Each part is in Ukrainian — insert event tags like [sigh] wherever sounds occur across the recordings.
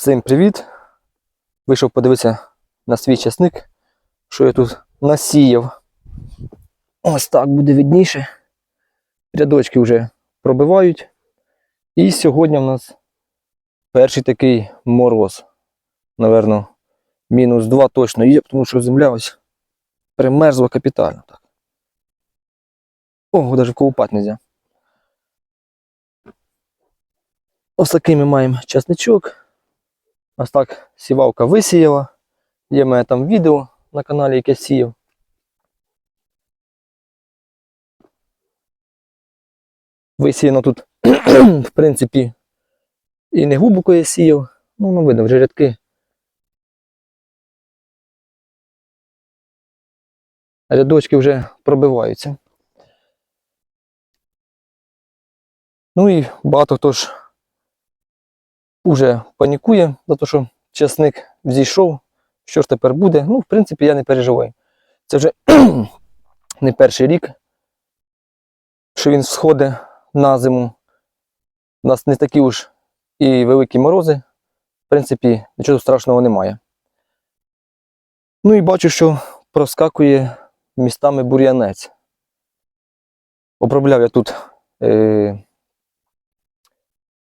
Всім привіт! Вийшов подивитися на свій часник, що я тут насіяв. Ось так буде видніше. Рядочки вже пробивають. І сьогодні в нас перший такий мороз. Наверно, мінус 2 точно є, тому що земля ось примерзла капітально. Так. О, навіть колупати не можна. Ось такий ми маємо часничок. Ось так сівалка висіяла. Є мене там відео на каналі, яке сіяв. Висіяно тут, [clears throat] в принципі, і не глибоко я сіяв. Ну, ну видно, вже рядки. Рядочки вже пробиваються. Ну і багато хто ж уже панікує, за те, що часник зійшов. Що ж тепер буде? Ну, в принципі, я не переживаю. Це вже [clears throat] не перший рік, що він сходить на зиму. У нас не такі уж і великі морози. В принципі, нічого страшного немає. Ну і бачу, що проскакує містами бур'янець. Обробляв я тут е,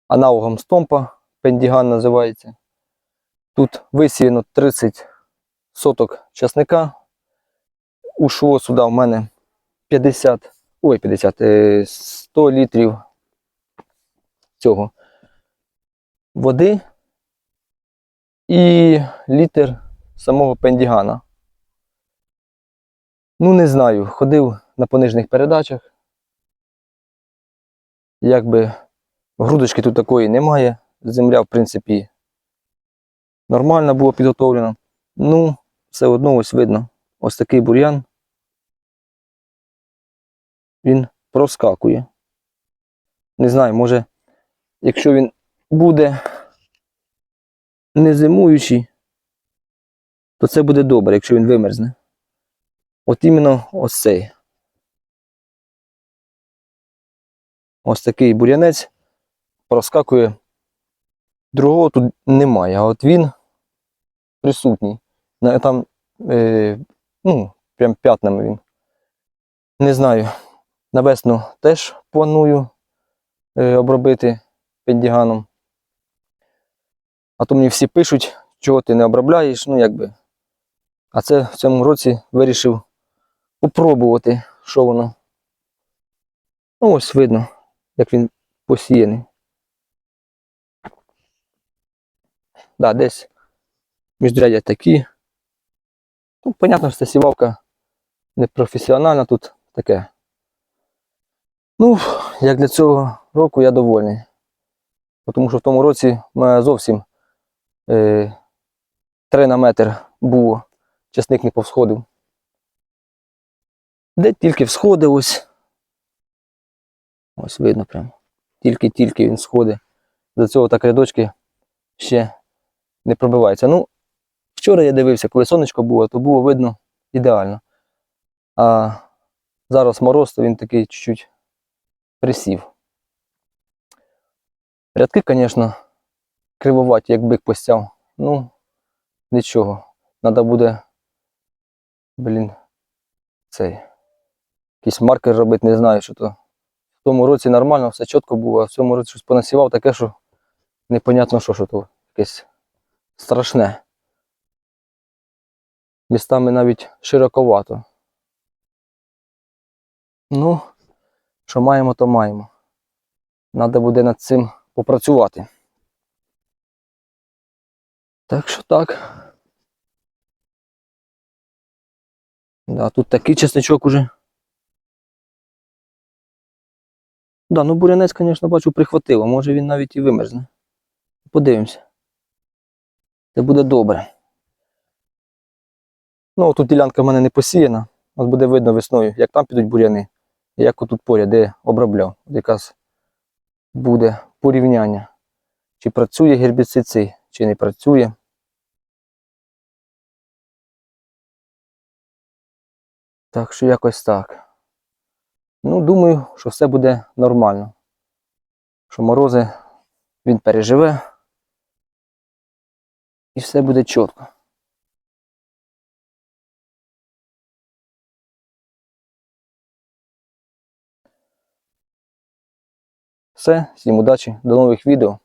аналогом стомпа, пендіган називається. Тут висіяно 30 соток часника. Ушло сюди в мене 50, ой, 50, е, 100 літрів цього води і літр самого пендігана. Ну, не знаю, ходив на понижних передачах. Якби грудочки тут такої немає. Земля, в принципі, нормально була підготовлена. Ну, все одно ось видно. Ось такий бур'ян. Він проскакує. Не знаю, може, якщо він буде не зимуючий, то це буде добре, якщо він вимерзне. От іменно ось цей. Ось такий бур'янець проскакує. Другого тут немає, а от він присутній. Там, е, ну, прям п'ятнами він. Не знаю. На весну теж планую е, обробити пендіганом. А то мені всі пишуть, чого ти не обробляєш, ну якби. А це в цьому році вирішив попробувати, що воно. Ну, ось видно, як він посіяний. Да, десь міжрядя такі. Ну, понятно, що це сівалка не професіональна тут таке. Ну, як для цього року я довольний. Тому що в тому році в мене зовсім е, 3 на метр було, часник не повсходив. Де тільки всходив ось. Ось видно прямо. Тільки-тільки він сходить. До цього так рядочки ще не пробиваються. Ну, вчора я дивився, коли сонечко було, то було видно ідеально. А зараз мороз, то він такий чуть-чуть присів. Рядки, звісно, кривоваті, як бик постяв. Ну, нічого. Треба буде, блін, цей, якийсь маркер робити, не знаю, що то. В тому році нормально, все чітко було, а в цьому році щось понасівав таке, що непонятно що, що то якесь страшне. Містами навіть широковато. Ну, що маємо, то маємо. Треба буде над цим попрацювати. Так що так. Да, тут такий чесничок уже. Да, ну бурянець, звісно, бачу, прихватило. Може він навіть і вимерзне. Подивимося. Це буде добре. Ну, тут ділянка в мене не посіяна. От буде видно весною, як там підуть буряни, як отут поряд, де обробляв. Якраз буде порівняння. Чи працює гербіцид цей, чи не працює. Так що якось так. Ну, думаю, що все буде нормально. Що морози він переживе. І все буде чітко. Все, всім удачі, до нових відео.